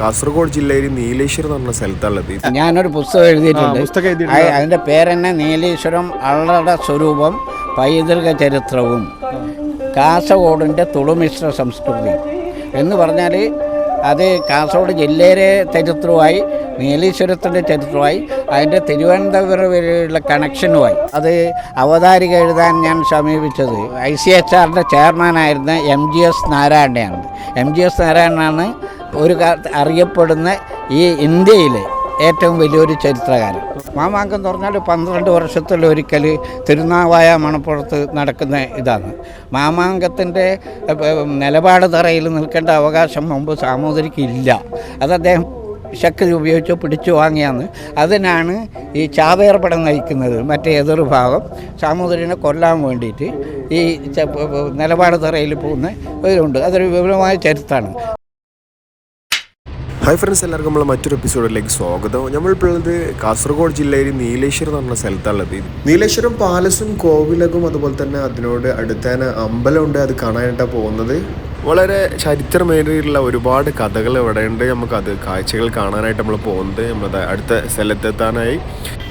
കാസർഗോഡ് ജില്ലയിൽ നീലേശ്വരം എന്ന് പറഞ്ഞ സ്ഥലത്തുള്ളത് ഞാനൊരു പുസ്തകം എഴുതിയിട്ടുണ്ട്. അതിന്റെ പുസ്തകം എഴുതിയിട്ടുണ്ട്. അയ- അതിന്റെ പേരെന്നെ നീലേശ്വരം അള്ളട സ്വരൂപം പൈതൃക ചരിത്രവും. കാസർഗോഡിന്റെ തുളുമിശ്ര സംസ്കൃതി എന്ന് പറഞ്ഞാൽ അത് കാസർഗോഡ് ജില്ലയിലെ ചരിത്രമായി നീലീശ്വരത്തിന്റെ ചരിത്രമായി അതിന്റെ തിരുവനന്തപുരം വരെയുള്ള കണക്ഷനുമായി അത് അവതാരിക എഴുതാൻ ഞാൻ സമീപിച്ചത്. ഐ സി എച്ച് ആറിന്റെ ചെയർമാനായിരുന്ന എം ജി എസ് നാരായണയാണ് എം ജി എസ് നാരായണനാണ് ഒരു അറിയപ്പെടുന്ന ഈ ഇന്ത്യയിലെ ഏറ്റവും വലിയൊരു ചരിത്രകാരൻ. മാമാങ്കം പറഞ്ഞാൽ പന്ത്രണ്ട് വർഷത്തിലൊരിക്കൽ തിരുനാവായ മണപ്പുറത്ത് നടക്കുന്ന ഇതാണ്. മാമാങ്കത്തിന്റെ നിലപാട് തറയിൽ നിൽക്കേണ്ട അവകാശം മുമ്പ് സാമൂതിരിക്ക് ഇല്ല അത് അദ്ദേഹം ശക്തി ഉപയോഗിച്ച് പിടിച്ചു വാങ്ങിയാണ്. അതിനാണ് ഈ ചാവേർപടം നയിക്കുന്നത് മറ്റേ എതിർഭാഗം സാമൂതിരിനെ കൊല്ലാൻ വേണ്ടിയിട്ട് ഈ നിലപാട് തറയിൽ പോകുന്ന ഇതുണ്ട്. അതൊരു വിപുലമായ ചരിത്രമാണ്. ഹായ് ഫ്രണ്ട്സ് എല്ലാവർക്കും നമ്മൾ മറ്റൊരു എപ്പിസോഡിലേക്ക് സ്വാഗതം. നമ്മളിപ്പോഴത് കാസർഗോഡ് ജില്ലയിൽ നീലേശ്വരം എന്ന് പറഞ്ഞ സ്ഥലത്താണുള്ളത് നീലേശ്വരം പാലസും കോവിലകും അതുപോലെ തന്നെ അതിനോട് അടുത്തന്നെ അമ്പലമുണ്ട് അത് കാണാനായിട്ടാണ് പോകുന്നത്. വളരെ ചരിത്രമേറിയുള്ള ഒരുപാട് കഥകൾ ഇവിടെ ഉണ്ട്. നമുക്കത് കാഴ്ചകൾ കാണാനായിട്ട് നമ്മൾ പോകുന്നത്. നമ്മളത് അടുത്ത സ്ഥലത്തെത്താനായി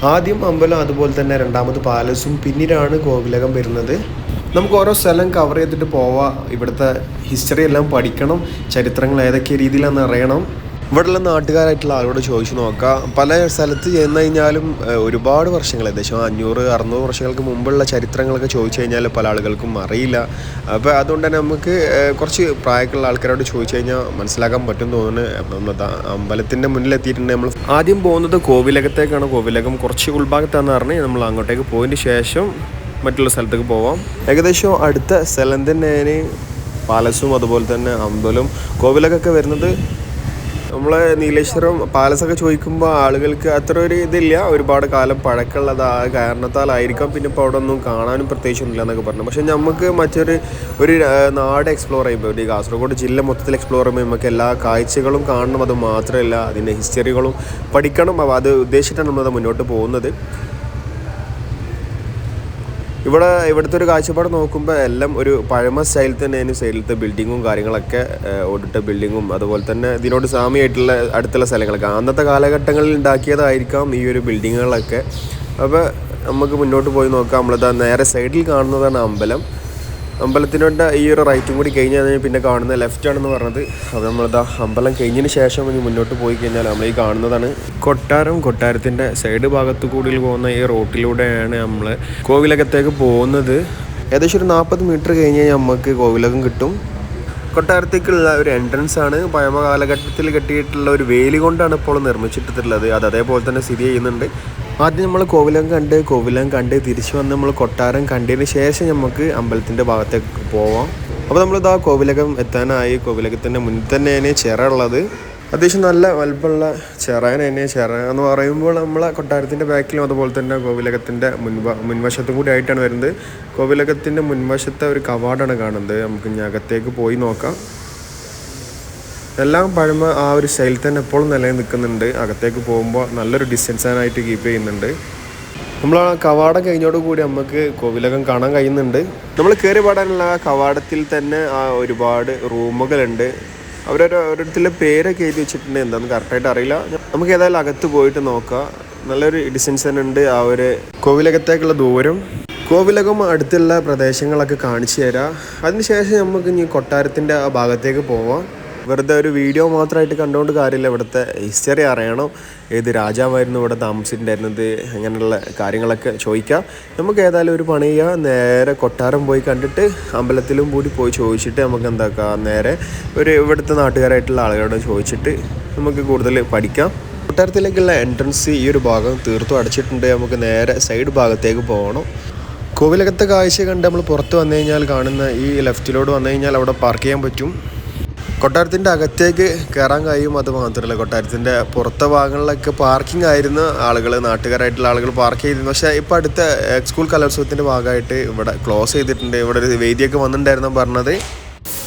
ആദ്യം അമ്പലം അതുപോലെ തന്നെ രണ്ടാമത് പാലസും പിന്നീടാണ് കോവിലകം വരുന്നത്. നമുക്ക് ഓരോ സ്ഥലം കവർ ചെയ്തിട്ട് പോവാം. ഇവിടുത്തെ ഹിസ്റ്ററി എല്ലാം പഠിക്കണം. ചരിത്രങ്ങൾ ഏതൊക്കെ രീതിയിലാണെന്ന് അറിയണം. ഇവിടെയുള്ള നാട്ടുകാരായിട്ടുള്ള ആളോട് ചോദിച്ചു നോക്കാം. പല സ്ഥലത്ത് ചെന്ന് കഴിഞ്ഞാലും ഒരുപാട് വർഷങ്ങൾ ഏകദേശം അഞ്ഞൂറ് അറുന്നൂറ് വർഷങ്ങൾക്ക് മുമ്പുള്ള ചരിത്രങ്ങളൊക്കെ ചോദിച്ചു കഴിഞ്ഞാൽ പല ആളുകൾക്കും അറിയില്ല. അപ്പോൾ അതുകൊണ്ട് തന്നെ നമുക്ക് കുറച്ച് പ്രായക്കുള്ള ആൾക്കാരോട് ചോദിച്ചു കഴിഞ്ഞാൽ മനസ്സിലാക്കാൻ പറ്റും തോന്നുന്നു. നമ്മൾ അമ്പലത്തിന്റെ മുന്നിലെത്തിയിട്ടുണ്ട് നമ്മൾ ആദ്യം പോകുന്നത് കോവിലകത്തേക്കാണ്. കോവിലകം കുറച്ച് ഉൾഭാഗത്താന്ന് പറഞ്ഞ് നമ്മൾ അങ്ങോട്ടേക്ക് പോയതിന് ശേഷം മറ്റുള്ള സ്ഥലത്തേക്ക് പോവാം. ഏകദേശം അടുത്ത സ്ഥലം തന്നെ പാലസും അതുപോലെ തന്നെ അമ്പലം കോവിലകൊക്കെ വരുന്നത് നമ്മളെ നീലേശ്വരം പാലസൊക്കെ ചോദിക്കുമ്പോൾ ആളുകൾക്ക് അത്ര ഒരു ഇതില്ല. ഒരുപാട് കാലം പഴക്കമുള്ളത് ആ കാരണത്താലായിരിക്കാം. പിന്നെ ഇപ്പോൾ അവിടെ ഒന്നും കാണാനും പ്രത്യേകിച്ചൊന്നുമില്ല എന്നൊക്കെ പറഞ്ഞു. പക്ഷേ നമുക്ക് മറ്റൊരു ഒരു നാട് എക്സ്പ്ലോർ ചെയ്യുമ്പോൾ ഒരു കാസർഗോഡ് ജില്ല മൊത്തത്തിൽ എക്സ്പ്ലോർ ചെയ്യുമ്പോൾ നമുക്ക് എല്ലാ കാഴ്ചകളും കാണണം. അത് മാത്രമല്ല അതിന്റെ ഹിസ്റ്ററികളും പഠിക്കണം. അത് ഉദ്ദേശിച്ചിട്ടാണ് നമ്മളത് മുന്നോട്ട് പോകുന്നത്. ഇവിടെ ഇവിടുത്തെ ഒരു കാഴ്ചപ്പാട് നോക്കുമ്പോൾ എല്ലാം ഒരു പഴമ സ്റ്റൈൽ തന്നെയാണ് സൈഡിലത്തെ ബിൽഡിങ്ങും കാര്യങ്ങളൊക്കെ ഓടിട്ട ബിൽഡിങ്ങും അതുപോലെ തന്നെ ഇതിനോട് സാമ്യമായിട്ടുള്ള അടുത്തുള്ള സ്ഥലങ്ങളൊക്കെ. അന്നത്തെ കാലഘട്ടങ്ങളിൽ ഉണ്ടാക്കിയതായിരിക്കാം ഈ ഒരു ബിൽഡിങ്ങുകളൊക്കെ അപ്പോൾ നമുക്ക് മുന്നോട്ട് പോയി നോക്കാം. നമ്മളിതാ നേരെ സൈഡിൽ കാണുന്നതാണ് അമ്പലം. അമ്പലത്തിനോട് ഈ ഒരു റൈറ്റും കൂടി കഴിഞ്ഞാൽ പിന്നെ കാണുന്ന ലെഫ്റ്റ് ആണെന്ന് പറഞ്ഞത്. അത് നമ്മളിതാ അമ്പലം കഴിഞ്ഞതിന് ശേഷം ഇനി മുന്നോട്ട് പോയി കഴിഞ്ഞാൽ നമ്മൾ ഈ കാണുന്നതാണ്. കൊട്ടാരം കൊട്ടാരത്തിന്റെ സൈഡ് ഭാഗത്തു കൂടി പോകുന്ന ഈ റോട്ടിലൂടെയാണ് നമ്മൾ കോവിലകത്തേക്ക് പോകുന്നത്. ഏകദേശം ഒരു നാൽപ്പത് മീറ്റർ കഴിഞ്ഞ് കഴിഞ്ഞാൽ നമുക്ക് കോവിലകം കിട്ടും. കൊട്ടാരത്തേക്കുള്ള ഒരു എൻട്രൻസ് ആണ്. പഴമ കാലഘട്ടത്തിൽ കെട്ടിയിട്ടുള്ള ഒരു വേലി കൊണ്ടാണ് ഇപ്പോൾ നിർമ്മിച്ചിട്ടുള്ളത്. അത് അതേപോലെ തന്നെ സ്ഥിതി ചെയ്യുന്നുണ്ട്. ആദ്യം നമ്മൾ കോവിലം കണ്ട് കോവിലം കണ്ട് തിരിച്ചു വന്ന് നമ്മൾ കൊട്ടാരം കണ്ടതിന് ശേഷം നമുക്ക് അമ്പലത്തിന്റെ ഭാഗത്തേക്ക് പോവാം. അപ്പോൾ നമ്മളിതാ കോവിലകം എത്താനായി. കോവിലകത്തിന്റെ മുന്നിൽ തന്നെയാണ് ചിറ ഉള്ളത്. അത്യാവശ്യം നല്ല വലുപ്പമുള്ള ചിറയാണ് തന്നെ ചിറ എന്ന് പറയുമ്പോൾ നമ്മളെ കൊട്ടാരത്തിന്റെ ബാക്കിലും അതുപോലെ തന്നെ കോവിലകത്തിന്റെ മുൻവ മുൻവശത്തും കൂടി ആയിട്ടാണ് വരുന്നത്. കോവിലകത്തിന്റെ മുൻവശത്തെ ഒരു കവാടാണ് കാണുന്നത്. നമുക്ക് ഇനി അകത്തേക്ക് പോയി നോക്കാം. എല്ലാം പഴമ ആ ഒരു സ്റ്റൈൽ തന്നെ എപ്പോഴും നിലനിൽക്കുന്നുണ്ട്. അകത്തേക്ക് പോകുമ്പോൾ നല്ലൊരു ഡിസ്റ്റൻസാനായിട്ട് കീപ്പ് ചെയ്യുന്നുണ്ട്. നമ്മൾ ആ കവാടം കഴിഞ്ഞോട് കൂടി നമുക്ക് കോവിലകം കാണാൻ കഴിയുന്നുണ്ട്. നമ്മൾ കയറി പാടാനുള്ള ആ കവാടത്തിൽ തന്നെ ആ ഒരുപാട് റൂമുകളുണ്ട്. അവരൊരു ഓരോരുത്തരുടെ പേരൊക്കെ എഴുതി വെച്ചിട്ടുണ്ട്. എന്താണെന്ന് കറക്റ്റായിട്ട് അറിയില്ല. നമുക്ക് ഏതായാലും അകത്ത് പോയിട്ട് നോക്കാം. നല്ലൊരു ഡിസ്റ്റൻസ് തന്നെ ഉണ്ട് ആ ഒരു കോവിലകത്തേക്കുള്ള ദൂരം. കോവിലകം അടുത്തുള്ള പ്രദേശങ്ങളൊക്കെ കാണിച്ചു തരാം. അതിനുശേഷം നമുക്ക് ഇനി കൊട്ടാരത്തിന്റെ ആ ഭാഗത്തേക്ക് പോവാം. വെറുതെ ഒരു വീഡിയോ മാത്രമായിട്ട് കണ്ടുകൊണ്ട് കാര്യമില്ല. ഇവിടുത്തെ ഹിസ്റ്ററി അറിയണം. ഏത് രാജാവായിരുന്നു ഇവിടെ താമസിച്ചിട്ടുണ്ടായിരുന്നത്? അങ്ങനെയുള്ള കാര്യങ്ങളൊക്കെ ചോദിക്കാം. നമുക്ക് ഏതായാലും ഒരു പണി ചെയ്യുക നേരെ കൊട്ടാരം പോയി കണ്ടിട്ട് അമ്പലത്തിലും കൂടി പോയി ചോദിച്ചിട്ട് നമുക്ക് എന്താക്കാം? നേരെ ഒരു ഇവിടുത്തെ നാട്ടുകാരായിട്ടുള്ള ആളുകളോട് ചോദിച്ചിട്ട് നമുക്ക് കൂടുതൽ പഠിക്കാം. കൊട്ടാരത്തിലേക്കുള്ള എൻട്രൻസ് ഈ ഒരു ഭാഗം തീർത്തും അടച്ചിട്ടുണ്ട്. നമുക്ക് നേരെ സൈഡ് ഭാഗത്തേക്ക് പോകണം. കോവിലകത്തെ കാഴ്ച കണ്ട് നമ്മൾ പുറത്ത് വന്നു കഴിഞ്ഞാൽ കാണുന്ന ഈ ലെഫ്റ്റിലോട്ട് വന്നു കഴിഞ്ഞാൽ അവിടെ പാർക്ക് ചെയ്യാൻ പറ്റും. കൊട്ടാരത്തിന്റെ അകത്തേക്ക് കയറാൻ കഴിയും അത് മാത്രമല്ല കൊട്ടാരത്തിന്റെ പുറത്തെ ഭാഗങ്ങളിലൊക്കെ പാർക്കിംഗ് ആയിരുന്നു. ആളുകൾ നാട്ടുകാരായിട്ടുള്ള ആളുകൾ പാർക്ക് ചെയ്തിരുന്നു. പക്ഷേ ഇപ്പോൾ അടുത്ത സ്കൂൾ കലോത്സവത്തിന്റെ ഭാഗമായിട്ട് ഇവിടെ ക്ലോസ് ചെയ്തിട്ടുണ്ട്. ഇവിടെ ഒരു വേദിയൊക്കെ വന്നിട്ടുണ്ടായിരുന്നു പറഞ്ഞത്.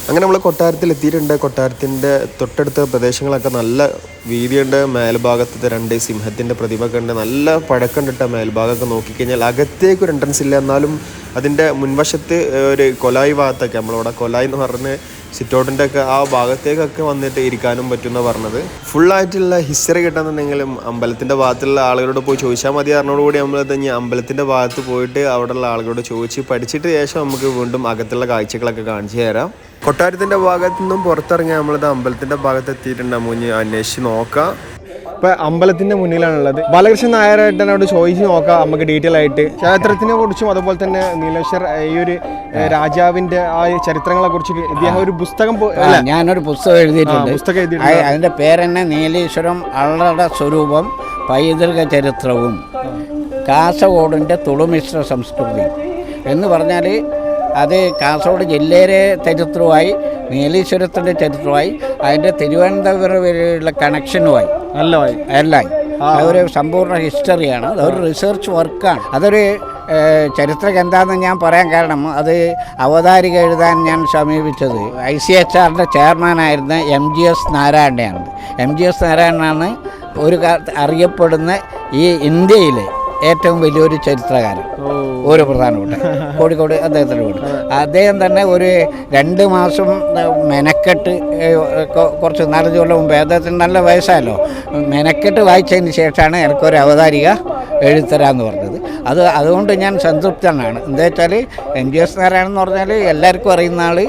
അങ്ങനെ നമ്മൾ കൊട്ടാരത്തിൽ എത്തിയിട്ടുണ്ട്. കൊട്ടാരത്തിന്റെ തൊട്ടടുത്ത പ്രദേശങ്ങളൊക്കെ നല്ല വീതിയുണ്ട്. മേൽഭാഗത്തെ രണ്ട് സിംഹത്തിന്റെ പ്രതിമ ഒക്കെ ഉണ്ട്. നല്ല പഴക്കണ്ടിട്ട മേൽഭാഗമൊക്കെ നോക്കിക്കഴിഞ്ഞാൽ. അകത്തേക്ക് ഒരു എൻട്രൻസ് ഇല്ല. എന്നാലും അതിന്റെ മുൻവശത്ത് ഒരു കൊലായി ഭാഗത്തൊക്കെ നമ്മളവിടെ കൊലായി എന്ന് പറഞ്ഞ് സിറ്റൗട്ടിന്റെ ഒക്കെ ആ ഭാഗത്തേക്കൊക്കെ വന്നിട്ട് ഇരിക്കാനും പറ്റുമെന്ന് പറഞ്ഞത്. ഫുള്ളായിട്ടുള്ള ഹിസ്റ്ററി കിട്ടാന്നുണ്ടെങ്കിലും അമ്പലത്തിന്റെ ഭാഗത്തുള്ള ആളുകളോട് പോയി ചോദിച്ചാൽ മതി അറിഞ്ഞോടുകൂടി നമ്മൾ തന്നെ അമ്പലത്തിന്റെ ഭാഗത്ത് പോയിട്ട് അവിടെയുള്ള ആളുകളോട് ചോദിച്ച് പഠിച്ചിട്ട് ശേഷം നമുക്ക് വീണ്ടും അകത്തുള്ള കാഴ്ചകളൊക്കെ കാണിച്ചു തരാം. കൊട്ടാരത്തിന്റെ ഭാഗത്തു നിന്നും പുറത്തിറങ്ങി നമ്മളിത് അമ്പലത്തിന്റെ ഭാഗത്ത് എത്തിയിട്ടുണ്ട് മുന്നേ അന്വേഷിച്ച് നോക്കാം. ഇപ്പൊ അമ്പലത്തിന്റെ മുന്നിലാണുള്ളത്. ബാലകൃഷ്ണൻ അവിടെ ചോദിച്ചു നോക്കാം നമുക്ക് ഡീറ്റെയിൽ ആയിട്ട്. ക്ഷേത്രത്തിനെ കുറിച്ചും അതുപോലെ തന്നെ നീലേശ്വർ ഈ ഒരു രാജാവിന്റെ ആ ചരിത്രങ്ങളെ കുറിച്ച് ഇദ്ദേഹം ഒരു പുസ്തകം ഞാനൊരു പുസ്തകം എഴുതിയിട്ടുണ്ട്. പുസ്തകം എഴുതിയിട്ടുണ്ട്. അതിന്റെ അതിന്റെ പേരെന്നെ നീലേശ്വരം അള്ളട സ്വരൂപം പൈതൃക ചരിത്രവും കാസർഗോഡിന്റെ തുളുമിശ്ര സംസ്കൃതി എന്ന് പറഞ്ഞാൽ അത് കാസർഗോഡ് ജില്ലയിലെ ചരിത്രമായി നീലീശ്വരത്തിന്റെ ചരിത്രമായി അതിന്റെ തിരുവനന്തപുരം വരെയുള്ള കണക്ഷനുമായി എല്ലാം. അതൊരു സമ്പൂർണ ഹിസ്റ്ററിയാണ്. അതൊരു റിസർച്ച് വർക്കാണ് അതൊരു ചരിത്രം എന്താണെന്ന് ഞാൻ പറയാൻ കാരണം അത് അവതാരിക എഴുതാൻ ഞാൻ സമീപിച്ചത് ഐ സി എച്ച് ആറിന്റെ ചെയർമാനായിരുന്ന എം ജി എസ് നാരായണയാണ് എം ജി എസ് നാരായണനാണ് ഒരു അറിയപ്പെടുന്ന ഈ ഇന്ത്യയിലെ ഏറ്റവും വലിയൊരു ചരിത്രകാരൻ. ഒരു പ്രധാനപ്പെട്ട. കോഴിക്കോട് അദ്ദേഹത്തിന്റെ വീട് അദ്ദേഹം തന്നെ ഒരു രണ്ട് മാസം മെനക്കെട്ട് കുറച്ച് നാലഞ്ച് കൊല്ലം മുമ്പ് അദ്ദേഹത്തിന് നല്ല വയസ്സായല്ലോ. മെനക്കെട്ട് വായിച്ചതിന് ശേഷമാണ് എനിക്കൊരു അവതാരിക എഴുത്തരാന്ന് പറഞ്ഞത്. അത് അതുകൊണ്ട് ഞാൻ സംതൃപ്തനാണ്. എന്താ വെച്ചാൽ എം ജി എസ് നാരായണൻ എന്ന് പറഞ്ഞാൽ എല്ലാവർക്കും അറിയുന്ന ആൾ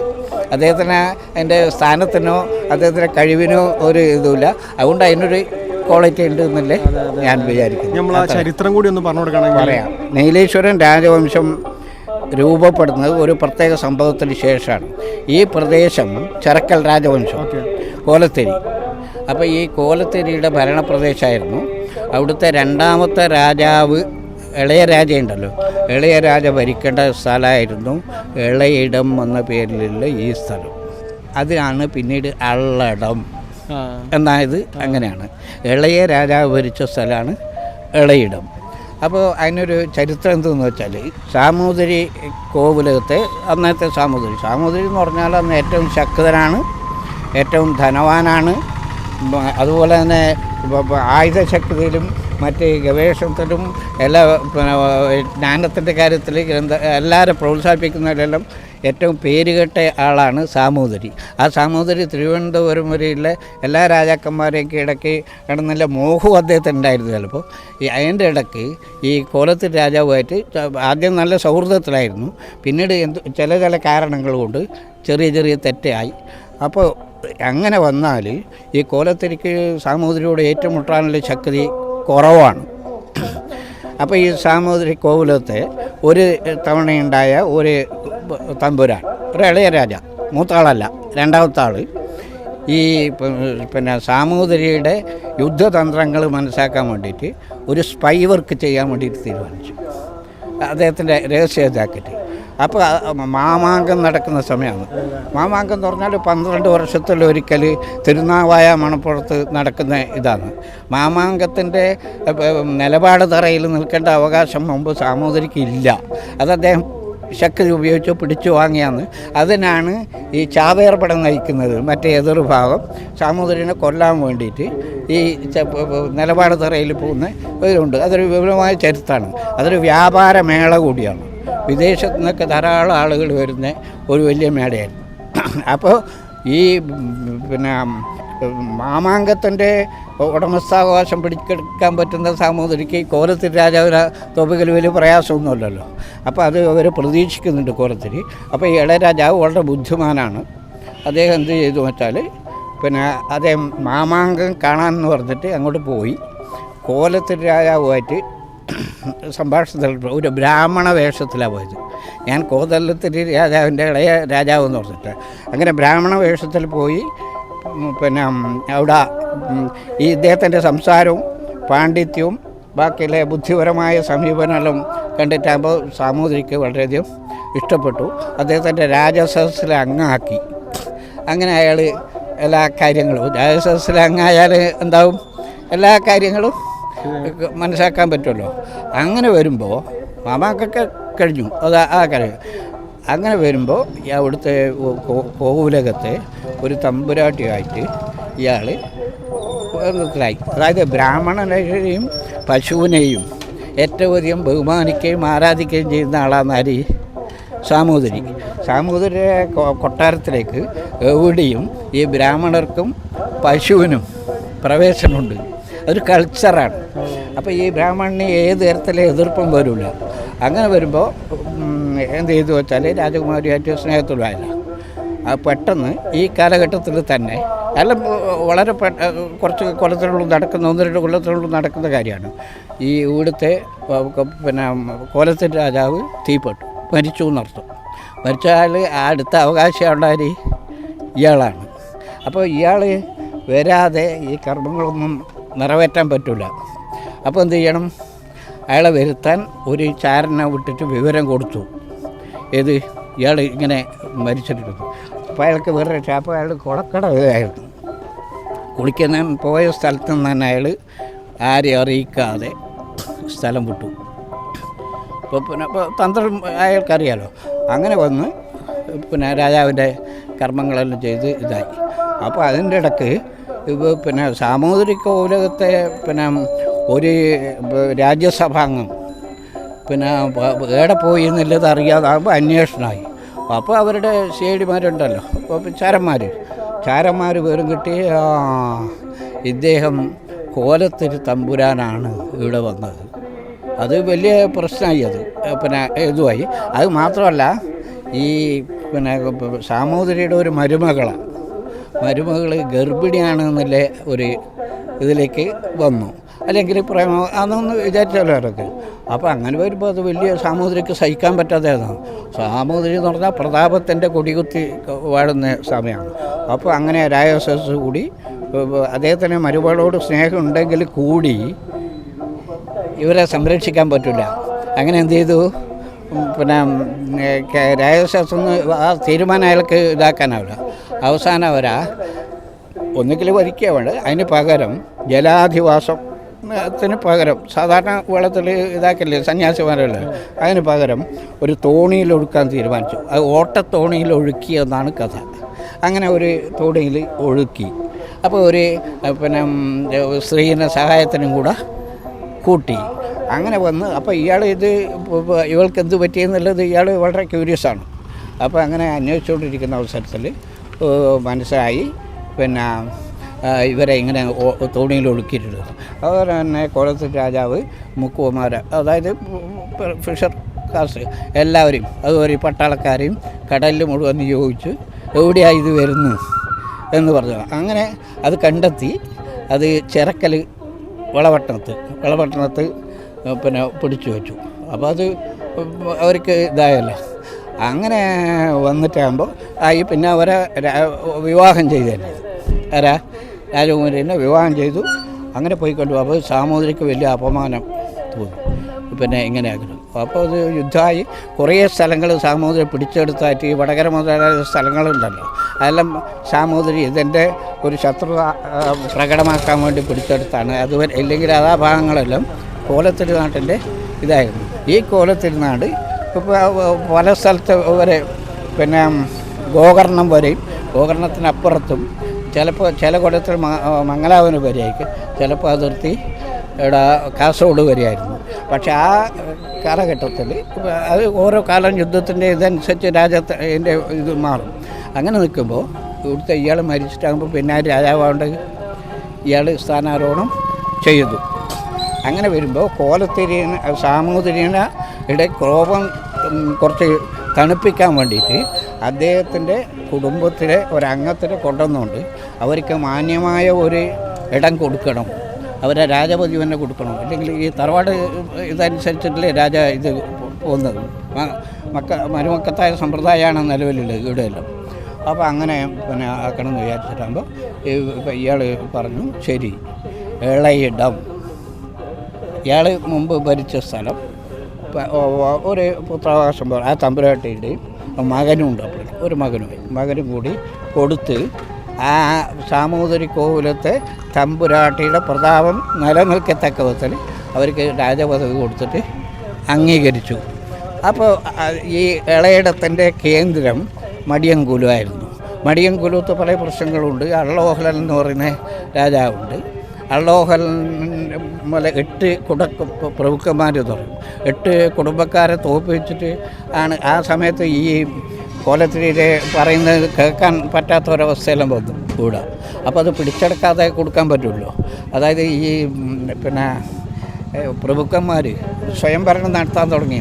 അദ്ദേഹത്തിന് എന്റെ സ്ഥാനത്തിനോ അദ്ദേഹത്തിന്റെ കഴിവിനോ ഒരു ഇതുമില്ല. അതുകൊണ്ട് അതിനൊരു ക്വാളിറ്റി ഉണ്ട് എന്നല്ലേ ഞാൻ വിചാരിക്കുന്നു. നമ്മൾ ആ ചരിത്രം കൂടി ഒന്ന് പറഞ്ഞു കൊടുക്കണമെങ്കിൽ പറയാം. നീലേശ്വരൻ രാജവംശം രൂപപ്പെടുന്നത് ഒരു പ്രത്യേക സംഭവത്തിന് ശേഷമാണ്. ഈ പ്രദേശം ചരക്കൽ രാജവംശം കോലത്തേരി. അപ്പോൾ ഈ കോലത്തേരിയുടെ ഭരണപ്രദേശമായിരുന്നു. അവിടുത്തെ രണ്ടാമത്തെ രാജാവ് ഇളയരാജയുണ്ടല്ലോ ഇളയരാജ ഭരിക്കേണ്ട സ്ഥലമായിരുന്നു ഇളയിടം എന്ന പേരിലുള്ള ഈ സ്ഥലം. അതിനാണ് പിന്നീട് അള്ളടം. എന്നായത് അങ്ങനെയാണ്. ഇളയ രാജാവ് ഭരിച്ച സ്ഥലമാണ് ഇളയിടം. അപ്പോൾ അതിനൊരു ചരിത്രം എന്തെന്ന് വെച്ചാൽ സാമൂതിരി കോവിലകത്തെ അന്നത്തെ സാമൂതിരി സാമൂതിരി എന്ന് പറഞ്ഞാൽ അന്ന് ഏറ്റവും ശക്തനാണ് ഏറ്റവും ധനവാനാണ്. അതുപോലെ തന്നെ ആയുധശക്തിയിലും മറ്റ് ഗവേഷണത്തിലും എല്ലാ പിന്നെ ജ്ഞാനത്തിന്റെ കാര്യത്തിൽ ഗ്രന്ഥ എല്ലാവരും പ്രോത്സാഹിപ്പിക്കുന്നതിലെല്ലാം ഏറ്റവും പേരുകെട്ട ആളാണ് സാമൂതിരി. ആ സാമൂതിരി തിരുവനന്തപുരം വരെയുള്ള എല്ലാ രാജാക്കന്മാരെയും ഇടയ്ക്ക് കിടന്നില്ല മോഹവും അദ്ദേഹത്തിന് ഉണ്ടായിരുന്നു ചിലപ്പോൾ. ഈ അതിന്റെ ഇടയ്ക്ക് ഈ കോലത്തിൽ രാജാവുമായിട്ട് ആദ്യം നല്ല സൗഹൃദത്തിലായിരുന്നു. പിന്നീട് എന്ത് ചില ചില കാരണങ്ങൾ കൊണ്ട് ചെറിയ ചെറിയ തെറ്റായി. അപ്പോൾ അങ്ങനെ വന്നാൽ ഈ കോലത്തിരിക്ക് സാമൂതിരിയോട് ഏറ്റുമുട്ടാനുള്ള ശക്തി കുറവാണ്. അപ്പോൾ ഈ സാമൂതിരി കോവിലത്തെ ഒരു തവണയുണ്ടായ ഒരു തമ്പുരാൻ. ഒരു ഇളയ രാജ. മൂത്താളല്ല രണ്ടാമത്തെ ആൾ ഈ പിന്നെ സാമൂതിരിയുടെ യുദ്ധതന്ത്രങ്ങൾ മനസ്സിലാക്കാൻ വേണ്ടിയിട്ട് ഒരു സ്പൈ വർക്ക് ചെയ്യാൻ വേണ്ടിയിട്ട് തീരുമാനിച്ചു. അദ്ദേഹത്തിന്റെ രഹസ്യ ജാക്കറ്റ് അപ്പോൾ മാമാങ്കം നടക്കുന്ന സമയമാണ്. മാമാങ്കം എന്ന് പറഞ്ഞാൽ പന്ത്രണ്ട് വർഷത്തിലൊരിക്കൽ തിരുനാവായ മണപ്പുറത്ത് നടക്കുന്ന ഇതാണ്. മാമാങ്കത്തിന്റെ നിലപാട് തറയിൽ നിൽക്കേണ്ട അവകാശം മുമ്പ് സാമൂതിരിക്ക് ഇല്ല. അത് അദ്ദേഹം ശക്തി ഉപയോഗിച്ച് പിടിച്ചു വാങ്ങിയാന്ന്. അതിനാണ് ഈ ചാവേർപടം നയിക്കുന്നത് മറ്റേ എതിർ ഭാഗം. സാമൂതിരിനെ കൊല്ലാൻ വേണ്ടിയിട്ട് ഈ നിലപാട് തറയിൽ പോകുന്ന ഇതുണ്ട് അതൊരു വിപുലമായ ചരിത്രമാണ് അതൊരു വ്യാപാര മേള കൂടിയാണ്. വിദേശത്തു നിന്നൊക്കെ ധാരാളം ആളുകൾ വരുന്ന ഒരു വലിയ മേളയായിരുന്നു. അപ്പോൾ ഈ പിന്നെ മാമാങ്കത്തിന്റെ ഉടമസ്ഥാവകാശം പിടിച്ചെടുക്കാൻ പറ്റുന്ന സാമൂതിരിക്ക് കോലത്തിൽ രാജാവിന് തൊപ്പിക്കൽ വലിയ പ്രയാസമൊന്നുമില്ലല്ലോ. അപ്പോൾ അത് അവർ പ്രതീക്ഷിക്കുന്നുണ്ട് കോലത്തിരി അപ്പോൾ ഈ ഇളയരാജാവ് വളരെ ബുദ്ധിമാനാണ്. അദ്ദേഹം എന്ത് ചെയ്തു വെച്ചാൽ പിന്നെ അദ്ദേഹം മാമാങ്കം കാണാമെന്ന് പറഞ്ഞിട്ട് അങ്ങോട്ട് പോയി. കോലത്തിൽ രാജാവുമായിട്ട് സംഭാഷണത്തിൽ ഒരു ബ്രാഹ്മണ വേഷത്തിലാണ് പോയത്. ഞാൻ കോതല്ലത്തിരി രാജാവിന്റെ ഇളയ രാജാവ് എന്ന് പറഞ്ഞിട്ട്. അങ്ങനെ ബ്രാഹ്മണ വേഷത്തിൽ പോയി പിന്നെ അവിടെ ഈ ഇദ്ദേഹത്തിന്റെ സംസാരവും പാണ്ഡിത്യവും ബാക്കിയുള്ള ബുദ്ധിപരമായ സമീപനങ്ങളും കണ്ടിട്ടാകുമ്പോൾ സാമൂതിരിക്ക് വളരെയധികം ഇഷ്ടപ്പെട്ടു. അദ്ദേഹത്തിന്റെ രാജസദസ്സിലെ അംഗമാക്കി അങ്ങനെ അയാൾ എല്ലാ കാര്യങ്ങളും രാജസദസ്സിലെ അംഗമായാൽ എന്താവും? എല്ലാ കാര്യങ്ങളും മനസ്സിലാക്കാൻ പറ്റുമല്ലോ. അങ്ങനെ വരുമ്പോൾ മാമാക്കൊക്കെ കഴിഞ്ഞു. അത് ആ കാര്യം. അങ്ങനെ വരുമ്പോൾ അവിടുത്തെ കോകുലകത്തെ ഒരു തമ്പുരാട്ടിയായിട്ട് ഇയാൾ ായി അതായത് ബ്രാഹ്മണനെയും പശുവിനെയും ഏറ്റവും അധികം ബഹുമാനിക്കുകയും ആരാധിക്കുകയും ചെയ്യുന്ന ആളാണ് ആര് സാമൂതിരി. സാമൂതിരി കൊട്ടാരത്തിലേക്ക് എവിടെയും ഈ ബ്രാഹ്മണർക്കും പശുവിനും പ്രവേശനമുണ്ട്. അതൊരു കൾച്ചറാണ് അപ്പോൾ ഈ ബ്രാഹ്മണന് ഏത് തരത്തിലെ എതിർപ്പും വരില്ല അങ്ങനെ വരുമ്പോൾ എന്ത് ചെയ്തു വെച്ചാൽ രാജകുമാരിയായിട്ട് സ്നേഹത്തിലായില്ല ആ പെട്ടെന്ന് ഈ കാലഘട്ടത്തിൽ തന്നെ അല്ല വളരെ പെട്ട കുറച്ച് കൊല്ലത്തിനുള്ളിൽ നടക്കുന്ന ഒന്ന് രണ്ട് കൊല്ലത്തിനുള്ളിൽ നടക്കുന്ന കാര്യമാണ്. ഈ ഇവിടുത്തെ പിന്നെ കോലത്തിന്റെ രാജാവ് തീപ്പെട്ടു മരിച്ചു എന്നർത്ഥം മരിച്ചാൽ അടുത്ത അവകാശം ഉണ്ടായി ഇയാളാണ്. അപ്പോൾ ഇയാൾ വരാതെ ഈ കർമ്മങ്ങളൊന്നും നിറവേറ്റാൻ പറ്റില്ല അപ്പോൾ എന്ത് ചെയ്യണം? അയാളെ വരുത്താൻ ഒരു ചാരനെ വിട്ടിട്ട് വിവരം കൊടുത്തു. ഏത്? ഇയാൾ ഇങ്ങനെ മരിച്ചിട്ടുണ്ട് അപ്പോൾ അയാൾക്ക് വേറെ അപ്പോൾ അയാൾ കുളക്കട ആയിരുന്നു. കുളിക്കുന്ന പോയ സ്ഥലത്ത് നിന്ന് തന്നെ അയാൾ ആരെയും അറിയിക്കാതെ സ്ഥലം വിട്ടു. അപ്പോൾ പിന്നെ അപ്പോൾ തന്ത്രം അയാൾക്കറിയാലോ. അങ്ങനെ വന്ന് പിന്നെ രാജാവിന്റെ കർമ്മങ്ങളെല്ലാം ചെയ്ത് ഇതായി. അപ്പോൾ അതിന്റെ ഇടയ്ക്ക് പിന്നെ സാമൂതിരി ഉലകത്തെ പിന്നെ ഒരു രാജ്യസഭാംഗം. പിന്നെ എവിടെ പോയി എന്നുള്ളത് അറിയാതാകുമ്പോൾ അന്വേഷണമായി അപ്പോൾ അവരുടെ സേഡിമാരുണ്ടല്ലോ അപ്പോൾ ചാരന്മാർ ചാരന്മാർ പേരും കിട്ടി ഇദ്ദേഹം കോലത്തിരി തമ്പുരാനാണ് ഇവിടെ വന്നത്. അത് വലിയ പ്രശ്നമായി അത്. പിന്നെ ഇതുമായി. അത് മാത്രമല്ല ഈ പിന്നെ സാമൂതിരിയുടെ ഒരു മരുമകളാണ് മരുമകൾ ഗർഭിണിയാണെന്നുള്ള ഒരു ഇതിലേക്ക് വന്നു. അല്ലെങ്കിൽ പ്രേമ അതൊന്ന് വിചാരിച്ചാലോ അവരൊക്കെ അപ്പോൾ അങ്ങനെ വരുമ്പോൾ അത് വലിയ സാമൂതിരിക്ക് സഹിക്കാൻ പറ്റാത്തതാണ്. സാമൂതിരി എന്ന് പറഞ്ഞാൽ പ്രതാപത്തിന്റെ കൊടികുത്തി വാഴുന്ന സമയമാണ് അപ്പോൾ അങ്ങനെ രായസസ് കൂടി അദ്ദേഹത്തിന് മരുപാടോട് സ്നേഹം ഉണ്ടെങ്കിൽ കൂടി ഇവരെ സംരക്ഷിക്കാൻ പറ്റില്ല. അങ്ങനെ എന്ത് ചെയ്തു? പിന്നെ രാജശാസ്ത്രന്ന് ആ തീരുമാനം അയാൾക്ക് ഇതാക്കാനാവില്ല. അവസാനം അവരാ ഒന്നുകിൽ വരിക്കുക വേണ്ട അതിന് പകരം ജലാധിവാസത്തിന് പകരം സാധാരണ വെള്ളത്തിൽ ഇതാക്കല്ലേ സന്യാസിമാരല്ലേ? അതിന് പകരം ഒരു തോണിയിൽ ഒഴുക്കാൻ തീരുമാനിച്ചു. അത് ഓട്ടത്തോണിയിൽ ഒഴുക്കി എന്നാണ് കഥ. അങ്ങനെ ഒരു തോണിയിൽ ഒഴുക്കി. അപ്പോൾ ഒരു പിന്നെ സ്ത്രീയുടെ സഹായത്തിനും കൂടെ കൂട്ടി. അങ്ങനെ വന്ന് അപ്പോൾ ഇയാൾ ഇത് ഇവൾക്ക് എന്ത് പറ്റിയെന്നുള്ളത് ഇയാൾ വളരെ ക്യൂരിയസ് ആണ്. അപ്പോൾ അങ്ങനെ അന്വേഷിച്ചുകൊണ്ടിരിക്കുന്ന അവസരത്തിൽ മനസ്സിലായി. പിന്നെ ഇവരെ ഇങ്ങനെ തോണിയിൽ ഒഴുക്കിയിട്ടുള്ളത് അതുപോലെ തന്നെ കോലത്ത് രാജാവ് മുക്കുമാര അതായത് ഫിഷർ കാസ് എല്ലാവരെയും അതുപോലെ പട്ടാളക്കാരെയും കടലിൽ മുഴുവൻ നിയോഗിച്ച് എവിടെയാണ് ഇത് വരുന്നത് എന്ന് പറഞ്ഞു. അങ്ങനെ അത് കണ്ടെത്തി അത് ചിറക്കൽ വളപട്ടണത്ത് വളപട്ടണത്ത് പിന്നെ പിടിച്ചു വെച്ചു. അപ്പോൾ അത് അവർക്ക് ഇതായല്ലോ. അങ്ങനെ വന്നിട്ടാകുമ്പോൾ ആയി പിന്നെ അവരെ വിവാഹം ചെയ്തു തന്നെ ആരാ? രാജകുമാരിനെ വിവാഹം ചെയ്തു. അങ്ങനെ പോയി കണ്ടു. അപ്പോൾ സാമൂതിരിക്ക് വലിയ അപമാനം തോന്നി. പിന്നെ ഇങ്ങനെ അപ്പോൾ അത് യുദ്ധമായി കുറേ സ്ഥലങ്ങൾ സാമൂതിരി പിടിച്ചെടുത്തായിട്ട് ഈ വടകര മുതലായ സ്ഥലങ്ങളുണ്ടല്ലോ. അതെല്ലാം സാമൂതിരി ഇതിന്റെ ഒരു ശത്രുത പ്രകടമാക്കാൻ വേണ്ടി പിടിച്ചെടുത്താണ്. അതുവരെ ഇല്ലെങ്കിൽ അതാ ഭാഗങ്ങളെല്ലാം കോലത്തിരുനാട്ടിന്റെ ഇതായിരുന്നു. ഈ കോലത്തിരുനാട് ഇപ്പോൾ പല സ്ഥലത്ത് വരെ പിന്നെ ഗോകർണം വരെയും ഗോകർണത്തിനപ്പുറത്തും ചിലപ്പോൾ ചില കുടത്തിൽ മംഗലാപുരം വരെയായിരിക്കും ചിലപ്പോൾ അതിർത്തി ഇവിടെ കാസർഗോഡ് വരെയായിരുന്നു പക്ഷേ ആ കാലഘട്ടത്തിൽ അത് ഓരോ കാലം യുദ്ധത്തിന്റെ ഇതനുസരിച്ച് രാജ്യത്തെ ഇതിന്റെ ഇത് മാറും. അങ്ങനെ നിൽക്കുമ്പോൾ ഇവിടുത്തെ ഇയാൾ മരിച്ചിട്ടാകുമ്പോൾ പിന്നെ രാജാവാണ്ട് ഇയാൾ സ്ഥാനാരോഹണം ചെയ്തു. അങ്ങനെ വരുമ്പോൾ കോലത്തിരിയ സാമൂതിരിയുടെ ഇടയിൽ കോപം കുറച്ച് തണുപ്പിക്കാൻ വേണ്ടിയിട്ട് അദ്ദേഹത്തിന്റെ കുടുംബത്തിലെ ഒരംഗത്തിനെ കൊണ്ടുവന്നുകൊണ്ട് അവർക്ക് മാന്യമായ ഒരു ഇടം കൊടുക്കണം. അവരെ രാജപതി തന്നെ കൊടുക്കണം. അല്ലെങ്കിൽ ഈ തറവാട് ഇതനുസരിച്ചിട്ടല്ലേ രാജ ഇത് പോകുന്നത്. മക്ക മരുമക്കത്തായ സമ്പ്രദായമാണ് നിലവിലുള്ളത് ഇവിടെയെല്ലാം. അപ്പോൾ അങ്ങനെ പിന്നെ ആക്കണം എന്ന് വിചാരിച്ചിട്ടാകുമ്പോൾ ഇയാൾ പറഞ്ഞു ശരി ഇളയിടം. ഇയാൾ മുമ്പ് ഭരിച്ച സ്ഥലം ഒരു പുത്രാവകാശം പോലെ. ആ തമ്പുരാട്ടിയുടെയും മകനും ഉണ്ട് അപ്പോൾ ഒരു മകനും മകനും കൂടി കൊടുത്ത് ആ സാമൂതിരി കോവിലത്തെ തമ്പുരാട്ടിയുടെ പ്രതാപം നിലനിൽക്കത്തക്ക വിധത്തിൽ അവർക്ക് രാജപദവി കൊടുത്തിട്ട് അംഗീകരിച്ചു. അപ്പോൾ ഈ ഇളയിടത്തിന്റെ കേന്ദ്രം മടിയങ്കുലുമായിരുന്നു മടിയങ്കുലത്ത് പല പ്രശ്നങ്ങളുണ്ട്. അള്ളോഹലൻ എന്ന് പറയുന്ന രാജാവുണ്ട്. അള്ളോഹൽ മല എട്ട് കുട പ്രഭുക്കന്മാർ തുടങ്ങും എട്ട് കുടുംബക്കാരെ തോപ്പിച്ചിട്ട് ആണ് ആ സമയത്ത് ഈ കോലത്തിരിയിലെ പറയുന്നത് കേൾക്കാൻ പറ്റാത്ത ഒരവസ്ഥയിലും വന്നു കൂടാ. അപ്പോൾ അത് പിടിച്ചെടുക്കാതെ കൊടുക്കാൻ പറ്റുമല്ലോ. അതായത് ഈ പിന്നെ പ്രഭുക്കന്മാർ സ്വയംഭരണം നടത്താൻ തുടങ്ങി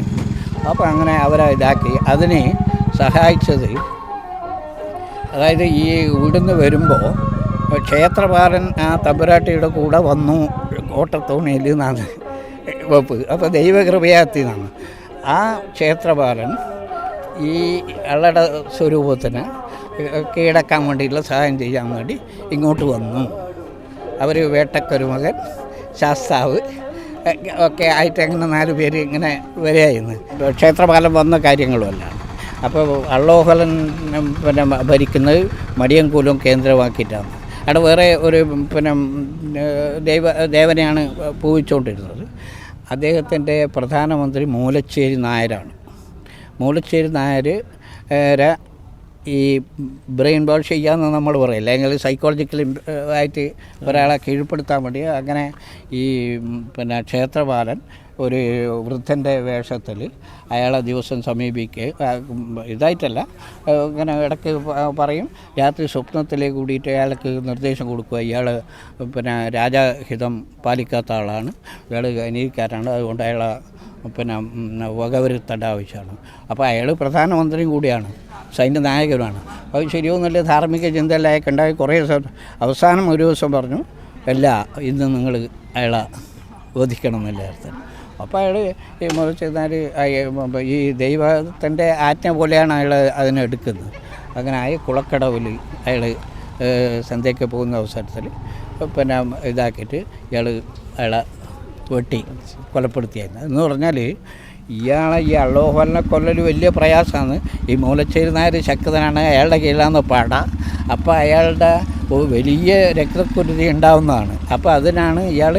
അപ്പോൾ അങ്ങനെ അവരെ ഇതാക്കി. അതിനെ സഹായിച്ചത് അതായത് ഈ ഇവിടുന്ന് വരുമ്പോൾ ക്ഷേത്രപാലൻ ആ തമ്പുരാട്ടിയുടെ കൂടെ വന്നു. കോട്ടത്തോണിയിൽ നിന്നാണ് വെപ്പ് അപ്പോൾ ദൈവകൃപയാത്തി നിന്നാണ് ആ ക്ഷേത്രപാലൻ ഈ അള്ളട സ്വരൂപത്തിന് കീഴടക്കാൻ വേണ്ടിയിട്ടുള്ള സഹായം ചെയ്യാൻ വേണ്ടി ഇങ്ങോട്ട് വന്നു. അവർ വേട്ടക്കൊരുമകൻ ശാസ്താവ് ഒക്കെ ആയിട്ട് അങ്ങനെ നാല് പേര് ഇങ്ങനെ വരികയായിരുന്നു ക്ഷേത്രപാലം വന്ന കാര്യങ്ങളുമല്ല. അപ്പോൾ അള്ളോഹലൻ പിന്നെ ഭരിക്കുന്നത് മടിയൻകൂലം കേന്ദ്രമാക്കിയിട്ടാണ്. അവിടെ വേറെ ഒരു പിന്നെ ദൈവ ദേവനെയാണ് പൂവിച്ചുകൊണ്ടിരുന്നത് അദ്ദേഹത്തിന്റെ പ്രധാനമന്ത്രി മൂലച്ചേരി നായരാണ്. മൂലച്ചേരി നായർ ഈ ബ്രെയിൻ വാഷ് ചെയ്യാമെന്ന് നമ്മൾ പറയില്ല? അല്ലെങ്കിൽ സൈക്കോളജിക്കൽ ആയിട്ട് ഒരാളെ കീഴ്പ്പെടുത്താൻ വേണ്ടി അങ്ങനെ ഈ പിന്നെ ക്ഷേത്രപാലൻ ഒരു വൃദ്ധന്റെ വേഷത്തിൽ അയാളെ ദിവസം സമീപിക്കുക. ഇതായിട്ടല്ല. ഇങ്ങനെ ഇടയ്ക്ക് പറയും. രാത്രി സ്വപ്നത്തിലേക്ക് കൂടിയിട്ട് അയാൾക്ക് നിർദ്ദേശം കൊടുക്കുക. ഇയാൾ പിന്നെ രാജാഹിതം പാലിക്കാത്ത ആളാണ്. ഇയാൾ അനീതിക്കാരാണ് അതുകൊണ്ട് അയാളെ പിന്നെ വകവരുത്തേണ്ട ആവശ്യമാണ്. അപ്പോൾ അയാൾ പ്രധാനമന്ത്രിയും കൂടിയാണ്. സൈന്യ നായകനുമാണ്. ശരിയോ നല്ല ധാർമ്മിക ചിന്തയിലൊക്കെ ഉണ്ടായി കുറേ അവസാനം ഒരു ദിവസം പറഞ്ഞു അല്ല ഇന്ന് നിങ്ങൾ അയാളെ വധിക്കണം അർത്ഥം. അപ്പോൾ അയാൾ ഈ മുറിച്ചെന്നാൽ ഈ ദൈവത്തിന്റെ ആജ്ഞ പോലെയാണ് അയാൾ അതിനെടുക്കുന്നത് അങ്ങനെ ആയി കുളക്കടവിൽ അയാൾ സന്ധ്യയ്ക്ക് പോകുന്ന അവസരത്തിൽ പിന്നെ ഇതാക്കിയിട്ട് ഇയാൾ അയാളെ വെട്ടി കൊലപ്പെടുത്തിയായിരുന്നു. എന്ന് പറഞ്ഞാൽ ഇയാളെ ഈ അള്ളോഹലിനെ കൊല്ലൽ വലിയ പ്രയാസമാണ് ഈ മൂലച്ചേരി നായർ ശക്തനാണ് അയാളുടെ കീഴിലാന്ന് പാട. അപ്പോൾ അയാളുടെ വലിയ രക്തക്കുരുതി ഉണ്ടാവുന്നതാണ്. അപ്പോൾ അതിനാണ് ഇയാൾ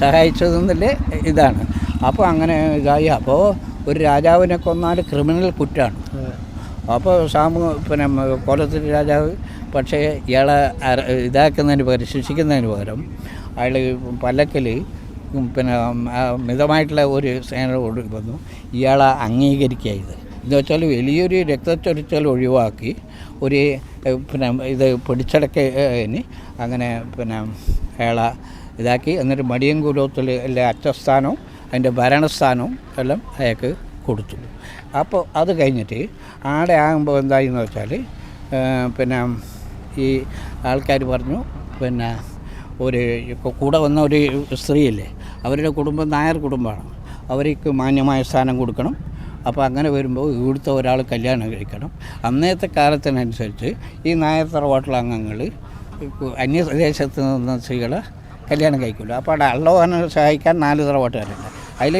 സഹായിച്ചതെന്നുള്ള ഇതാണ്. അപ്പോൾ അങ്ങനെ ഇതായി. അപ്പോൾ ഒരു രാജാവിനെ കൊന്നാൽ ക്രിമിനൽ കുറ്റമാണ് അപ്പോൾ സാമു പിന്നെ കോലത്തിൽ രാജാവ് പക്ഷേ ഇയാളെ ഇതാക്കുന്നതിന് പകരം ശിക്ഷിക്കുന്നതിന് പകരം അയാൾ പല്ലക്കൽ പിന്നെ മിതമായിട്ടുള്ള ഒരു സേന വന്നു. ഇയാളെ അംഗീകരിക്കുക എന്ന് വെച്ചാൽ വലിയൊരു രക്തച്ചൊരിച്ചൽ ഒഴിവാക്കി ഒരു പിന്നെ ഇത് പിടിച്ചടക്കന് അങ്ങനെ പിന്നെ അയാളെ ഇതാക്കി. എന്നിട്ട് മടിയൻകുലത്തിൽ അല്ലെ അച്ചസ്ഥാനവും അതിന്റെ ഭരണസ്ഥാനവും എല്ലാം അയാൾക്ക് കൊടുത്തു. അപ്പോൾ അത് കഴിഞ്ഞിട്ട് ആടെ ആകുമ്പോൾ എന്തായി എന്ന് വെച്ചാൽ പിന്നെ ഈ ആൾക്കാർ പറഞ്ഞു പിന്നെ ഒരു കൂടെ വന്ന ഒരു സ്ത്രീയില്ലേ അവരുടെ കുടുംബം നായർ കുടുംബമാണ്. അവർക്ക് മാന്യമായ സ്ഥാനം കൊടുക്കണം. അപ്പോൾ അങ്ങനെ വരുമ്പോൾ ഇവിടുത്തെ ഒരാൾ കല്യാണം കഴിക്കണം. അന്നത്തെ കാലത്തിനനുസരിച്ച് ഈ നായർ തറവാട്ടിലെ അംഗങ്ങൾ അന്യദേശത്ത് നിന്ന സ്ത്രീകളെ കല്യാണം കഴിക്കില്ല. അപ്പോൾ അവിടെ അള്ളവനെ സഹായിക്കാൻ നാല് തറവാട്ടുകാരുണ്ട്. അതിൽ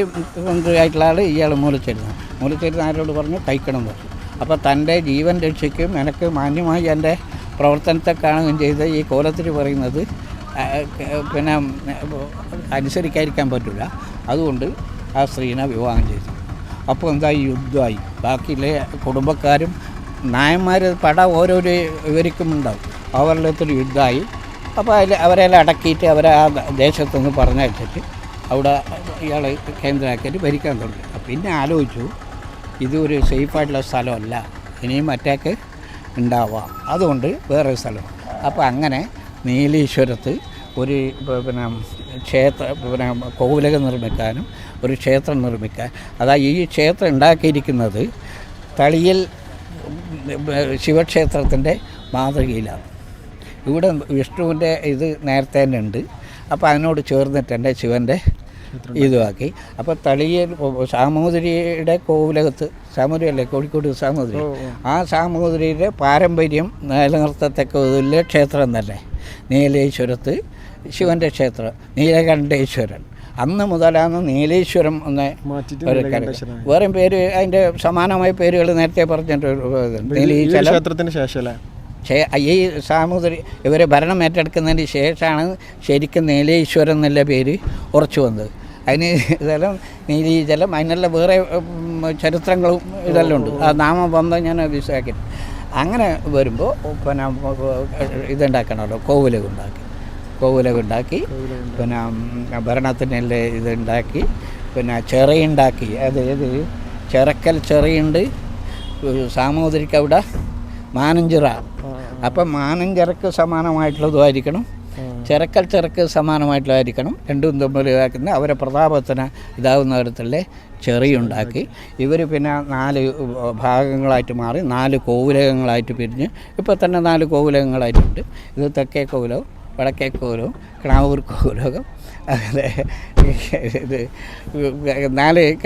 മന്ത്രിയായിട്ടുള്ള ആൾ ഇയാൾ മൂലച്ചരുന്ന് മൂലച്ചരുന്ന് ആരോട് പറഞ്ഞു കഴിക്കണം പറഞ്ഞു അപ്പോൾ തന്റെ ജീവൻ രക്ഷയ്ക്കും എനിക്ക് മാന്യമായി എന്റെ പ്രവർത്തനത്തെ കാണുകയും ചെയ്ത ഈ കോലത്തിൽ പറയുന്നത് പിന്നെ അനുസരിക്കാതിരിക്കാൻ പറ്റില്ല. അതുകൊണ്ട് ആ സ്ത്രീനെ വിവാഹം ചെയ്തു. അപ്പോൾ എന്തായി യുദ്ധമായി? ബാക്കിയിലെ കുടുംബക്കാരും നായന്മാർ പട ഓരോരോ ഇവർക്കും ഉണ്ടാവും. അവരുടെ ഒത്തിരി യുദ്ധമായി. അപ്പോൾ അതിൽ അവരെല്ലാം അടക്കിയിട്ട് അവരെ ആ ദേശത്തുനിന്ന് പറഞ്ഞയച്ചിട്ട് അവിടെ ഇയാളെ കേന്ദ്രമാക്കിയിട്ട് ഭരിക്കാൻ തുടങ്ങി. പിന്നെ ആലോചിച്ചു ഇതൊരു സേഫായിട്ടുള്ള സ്ഥലമല്ല. ഇനിയും അറ്റാക്ക് ഉണ്ടാവാം. അതുകൊണ്ട് വേറെ സ്ഥലം. അപ്പോൾ അങ്ങനെ നീലീശ്വരത്ത് ഒരു പിന്നെ ക്ഷേത്ര പിന്നെ കോവിലകം നിർമ്മിക്കാനും ഒരു ക്ഷേത്രം നിർമ്മിക്കാൻ. അതാ ഈ ക്ഷേത്രം ഉണ്ടാക്കിയിരിക്കുന്നത് തളിയിൽ ശിവക്ഷേത്രത്തിന്റെ മാതൃകയിലാണ്. ഇവിടെ വിഷ്ണുവിന്റെ ഇത് നേരത്തെ തന്നെ ഉണ്ട്. അപ്പോൾ അതിനോട് ചേർന്നിട്ട് എന്റെ ശിവന്റെ ഇതുമാക്കി അപ്പോൾ തളിയൽ സാമൂതിരിയുടെ കോവിലകത്ത് സാമൂതിരി അല്ലേ കോഴിക്കോട് സാമൂതിരി. ആ സാമൂതിരിയുടെ പാരമ്പര്യം നിലനിർത്തത്തക്ക വലിയ ക്ഷേത്രം തന്നെ. നീലേശ്വരത്ത് ശിവന്റെ ക്ഷേത്രം നീലകണ്ഠേശ്വരൻ. അന്ന് മുതലാണ് നീലേശ്വരം എന്ന ഒരു വേറെയും പേര് അതിന്റെ സമാനമായ പേരുകൾ നേരത്തെ പറഞ്ഞിട്ടുണ്ട് ഈ നീലീശ്വരം. ക്ഷേത്രത്തിന് ശേഷം ഈ സാമൂതിരി ഇവർ ഭരണം ഏറ്റെടുക്കുന്നതിന് ശേഷമാണ് ശരിക്കും നീലേശ്വരം എന്നുള്ള പേര് ഉറച്ചു വന്നത്. അതിന് ഇതെല്ലാം നീലീജലം അതിനെല്ലാം വേറെ ചരിത്രങ്ങളും ഇതെല്ലാം ഉണ്ട്. ആ നാമം വന്ന് ഞാൻ മനസ്സിലാക്കി അങ്ങനെ വരുമ്പോൾ പിന്നെ ഇതുണ്ടാക്കണമല്ലോ കോവിലകം ഉണ്ടാക്കി കോവിലകം ഉണ്ടാക്കി പിന്നെ ഭരണത്തിനെല്ലാം ഇതുണ്ടാക്കി പിന്നെ ചെറിയുണ്ടാക്കി. അതായത് ചെറക്കൽ ചെറിയുണ്ട്. സാമൂതിരിക്ക് അവിടെ മാനഞ്ചിറ. അപ്പം മാനഞ്ചിറക്ക് സമാനമായിട്ടുള്ളതുമായിരിക്കണം. ചിറക്കൽ ചിറക്ക് സമാനമായിട്ടുള്ളതായിരിക്കണം. രണ്ടും തമ്മിൽ ഇതാക്കുന്ന അവരെ പ്രതാപത്തിന് ഇതാവുന്ന തരത്തിലെ ചെറിയുണ്ടാക്കി ഇവർ പിന്നെ നാല് ഭാഗങ്ങളായിട്ട് മാറി നാല് കോവിലകങ്ങളായിട്ട് പിരിഞ്ഞ് ഇപ്പോൾ തന്നെ നാല് കോവിലകങ്ങളായിട്ടുണ്ട്. ഇത് തെക്കേ കോവിലവും വടക്കേ കോവിലവും കിണാവൂർ കോവിലകം അങ്ങനെ ഇത് നാല്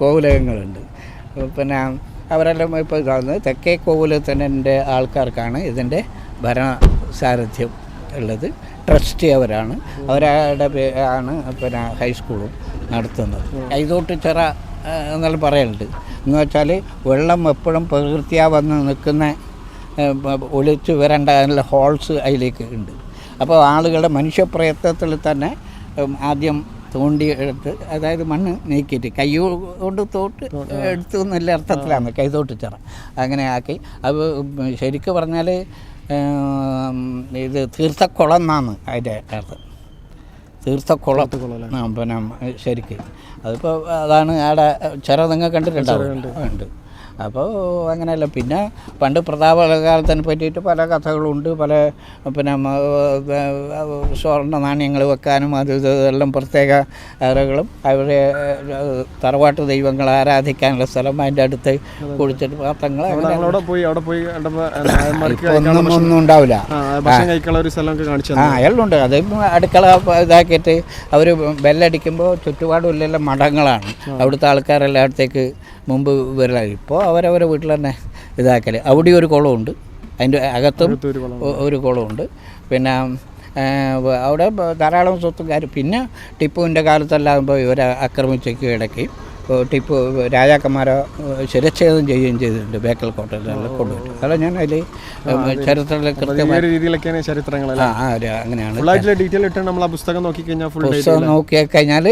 കോവിലകങ്ങളുണ്ട്. പിന്നെ അവരെല്ലാം ഇപ്പോൾ കാണുന്നത്. തെക്കേ കോവിലത്തിന്റെ ആൾക്കാർക്കാണ് ഇതിന്റെ ഭരണ സാരഥ്യം ഉള്ളത്. ട്രസ്റ്റി അവരാണ്. അവരുടെ ആണ് പിന്നെ ഹൈസ്കൂളും നടത്തുന്നത്. കൈതോട്ട് ചിറ എന്നാൽ പറയലുണ്ട്. എന്ന് വെച്ചാൽ വെള്ളം എപ്പോഴും പ്രകൃതിയാ വന്ന് നിൽക്കുന്ന ഒളിച്ച് വരേണ്ട അതിനുള്ള ഹോൾസ് അതിലേക്ക് ഉണ്ട്. അപ്പോൾ ആളുകളുടെ മനുഷ്യപ്രയത്നത്തിൽ തന്നെ ആദ്യം തോണ്ടി എടുത്ത് അതായത് മണ്ണ് നീക്കിയിട്ട് കൈ കൊണ്ട് തോട്ട് എടുത്തു എന്നുള്ള അർത്ഥത്തിലാണ്. കൈതോട്ട് ചിറ. അങ്ങനെ ആക്കി. അത് ശരിക്കും പറഞ്ഞാൽ ഇത് തീർത്ഥക്കുളം എന്നാണ് അതിന്റെ അർത്ഥം. തീർത്ഥക്കുളം. പിന്നെ ശരിക്ക്. അതിപ്പോൾ അതാണ് അവിടെ ചിറ നിങ്ങൾ കണ്ടിട്ടുണ്ടാവും. ഉണ്ട്. അപ്പോൾ അങ്ങനെയല്ല. പിന്നെ പണ്ട് പ്രതാപകാലത്തിനെ പറ്റിയിട്ട് പല കഥകളുണ്ട്. പല പിന്നെ സ്വർണ നാണയങ്ങൾ വെക്കാനും അത് ഇതെല്ലാം പ്രത്യേക അറകളും അവരെ തറവാട്ട് ദൈവങ്ങൾ ആരാധിക്കാനുള്ള സ്ഥലം അതിന്റെ അടുത്ത് കുടിച്ചിട്ട് പാത്രങ്ങൾ ഒന്നും ഒന്നും ഉണ്ടാവില്ല. ആ, ഉണ്ട്. അത് അടുക്കള ഇതാക്കിയിട്ട് അവർ ബെല്ലടിക്കുമ്പോൾ ചുറ്റുപാടും ഇല്ലെല്ലാം മഠങ്ങളാണ്. അവിടുത്തെ ആൾക്കാരെല്ലാം അടുത്തേക്ക് മുമ്പ് വരലായി ഇപ്പോൾ അവരവരെ വീട്ടിൽ തന്നെ ഇതാക്കൽ അവിടെ ഒരു കുളമുണ്ട്. അതിന്റെ അകത്തും ഒരു കുളമുണ്ട്. പിന്നെ അവിടെ ധാരാളം ധാരാളം സ്വത്തുകാർ പിന്നെ ടിപ്പുവിന്റെ കാലത്തെല്ലാം ആകുമ്പോൾ ഇവരെ ആക്രമിച്ചൊക്കെ ഇടയ്ക്ക് ടിപ്പു രാജാക്കന്മാരെ ശിരച്ഛേദം ചെയ്യുകയും ചെയ്തിട്ടുണ്ട് ബേക്കൽ കോട്ടയിലെല്ലാം കൊണ്ടുപോയിട്ട്. അതാണ് ഞാൻ അതിൽ ചരിത്രത്തിലെ കൃത്യമായ ചരിത്രങ്ങളല്ലേ ആ അങ്ങനെയാണ്. ഡീറ്റെയിൽ ഇട്ട് നമ്മൾ ആ പുസ്തകം നോക്കി കഴിഞ്ഞാൽ ഫുൾ പുസ്തകം നോക്കിയാൽ കഴിഞ്ഞാൽ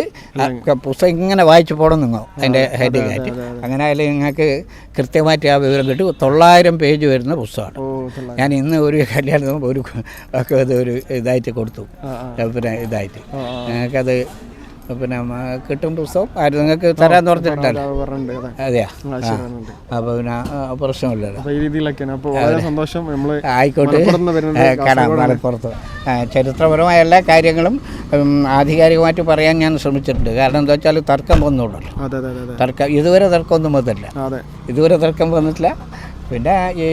പുസ്തകം ഇങ്ങനെ വായിച്ചു പോകണം നിങ്ങൾ അതിന്റെ ഹെഡിങ് ആയിട്ട്. അങ്ങനെ അതിൽ നിങ്ങൾക്ക് കൃത്യമായിട്ട് ആ വിവരം കിട്ടും. തൊള്ളായിരം പേജ് വരുന്ന പുസ്തകമാണ്. ഞാൻ ഇന്ന് ഒരു കല്യാണത്തിന് ഒരു ഒക്കെ അത് ഒരു ഇതായിട്ട് കൊടുത്തു. പിന്നെ ഇതായിട്ട്. നിങ്ങൾക്കത് പിന്നെ കിട്ടും പുസ്തകം ആര് നിങ്ങൾക്ക് തരാൻ പറഞ്ഞിട്ടുണ്ടല്ലോ അതെ. അതെയാ? അപ്പൊ അപ്പോൾ പിന്നെ പ്രശ്നമില്ലല്ലോ. സന്തോഷം നമ്മൾ ആയിക്കോട്ടെ. കാണാം മലപ്പുറത്ത് ചരിത്രപരമായ എല്ലാ കാര്യങ്ങളും ആധികാരികമായിട്ട് പറയാൻ ഞാൻ ശ്രമിച്ചിട്ടുണ്ട്. കാരണം എന്താ വെച്ചാൽ തർക്കം വന്നുള്ളൂ അതെ തർക്കം ഇതുവരെ തർക്കമൊന്നും വന്നില്ല ഇതുവരെ തർക്കം വന്നിട്ടില്ല. പിന്നെ ഈ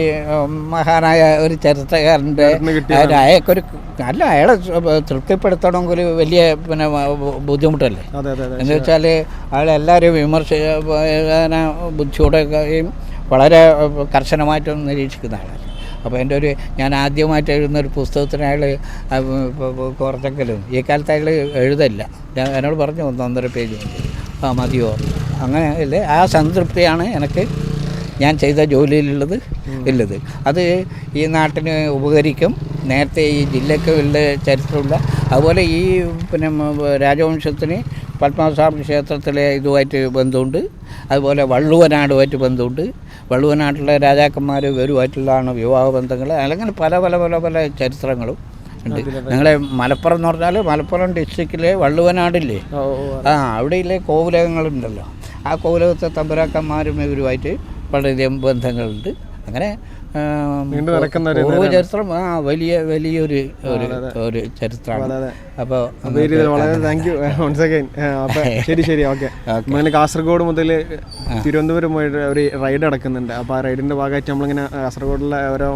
മഹാനായ ഒരു ചരിത്രകാരന്റെ അയാൾക്കൊരു അല്ല അയാളെ തൃപ്തിപ്പെടുത്തണമെങ്കിൽ വലിയ പിന്നെ ബുദ്ധിമുട്ടല്ലേ? എന്ന് വെച്ചാൽ അയാൾ എല്ലാവരും വിമർശ പിന്നെ ബുദ്ധിയോടെയും വളരെ കർശനമായിട്ടും നിരീക്ഷിക്കുന്ന ആളാണ്. അപ്പോൾ എന്റെ ഒരു ഞാൻ ആദ്യമായിട്ട് എഴുതുന്ന ഒരു പുസ്തകത്തിന് അയാൾ കുറച്ചെങ്കിലും ഈ കാലത്ത് അയാൾ എഴുതല്ല. ഞാൻ എന്നോട് പറഞ്ഞു ഒന്നൊന്നര പേജ് ആ മതിയോ? അങ്ങനെ ഇല്ലേ ആ സംതൃപ്തിയാണ് എനിക്ക് ഞാൻ ചെയ്ത ജോലിയിലുള്ളത് ഉള്ളത്. അത് ഈ നാട്ടിന് ഉപകരിക്കും. നേരത്തെ ഈ ജില്ലയ്ക്ക് വലിയ ചരിത്രമില്ല അതുപോലെ ഈ പിന്നെ രാജവംശത്തിന് പത്മനാഭസ്വാമി ക്ഷേത്രത്തിലെ ഇതുമായിട്ട് ബന്ധമുണ്ട്. അതുപോലെ വള്ളുവനാടുമായിട്ട് ബന്ധമുണ്ട്. വള്ളുവനാട്ടിലെ രാജാക്കന്മാർ ഇവരുമായിട്ടുള്ളതാണ് വിവാഹ ബന്ധങ്ങൾ. അല്ലെങ്കിൽ പല പല പല പല ചരിത്രങ്ങളും ഉണ്ട്. നിങ്ങളെ മലപ്പുറം എന്ന് പറഞ്ഞാൽ മലപ്പുറം ഡിസ്ട്രിക്റ്റിലെ വള്ളുവനാടില്ലേ? ആ അവിടെയില്ലേ കോവിലകങ്ങളുണ്ടല്ലോ. ആ കോവിലകത്തെ തമ്പുരാക്കന്മാരും ഇവരുമായിട്ട് വളരെയധികം ബന്ധങ്ങളുണ്ട്. അങ്ങനെ ഓരോ ചരിത്രം ആ വലിയ വലിയൊരു ഒരു ഒരു ചരിത്രമാണ്. അപ്പോൾ അപ്പൊ വളരെ താങ്ക് യു വൺസ് അഗൈൻ അപ്പോൾ ശരി ശരി ഓക്കെ അങ്ങനെ കാസർഗോഡ് മുതൽ തിരുവനന്തപുരം പോയിട്ട് ഒരു റൈഡ് നടക്കുന്നുണ്ട്. അപ്പോൾ ആ റൈഡിന്റെ ഭാഗമായിട്ട് നമ്മളിങ്ങനെ കാസർഗോഡിലെ ഓരോ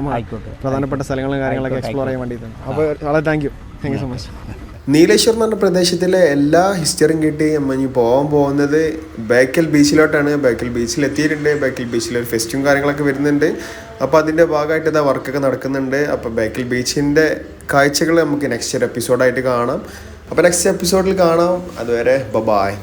പ്രധാനപ്പെട്ട സ്ഥലങ്ങളും കാര്യങ്ങളൊക്കെ എക്സ്പ്ലോർ ചെയ്യാൻ വേണ്ടിയിട്ടാണ്. അപ്പോൾ വളരെ thank you thank you so much Nileshwar എന്ന് പറഞ്ഞ പ്രദേശത്തിലെ എല്ലാ ഹിസ്റ്ററിയും കിട്ടി. നമ്മൾ ഇനി പോകാൻ പോകുന്നത് ബേക്കൽ ബീച്ചിലോട്ടാണ് ബേക്കൽ ബീച്ചിൽ എത്തിയിട്ടുണ്ട്. ബേക്കൽ ബീച്ചിൽ ഒരു ഫെസ്റ്റും കാര്യങ്ങളൊക്കെ വരുന്നുണ്ട്. അപ്പോൾ അതിന്റെ ഭാഗമായിട്ട് ഇതാ വർക്കൊക്കെ നടക്കുന്നുണ്ട്. അപ്പോൾ ബേക്കൽ ബീച്ചിന്റെ കാഴ്ചകൾ നമുക്ക് നെക്സ്റ്റ് ഒരു എപ്പിസോഡായിട്ട് കാണാം. അപ്പോൾ നെക്സ്റ്റ് എപ്പിസോഡിൽ കാണാം. അതുവരെ ബ ബായ്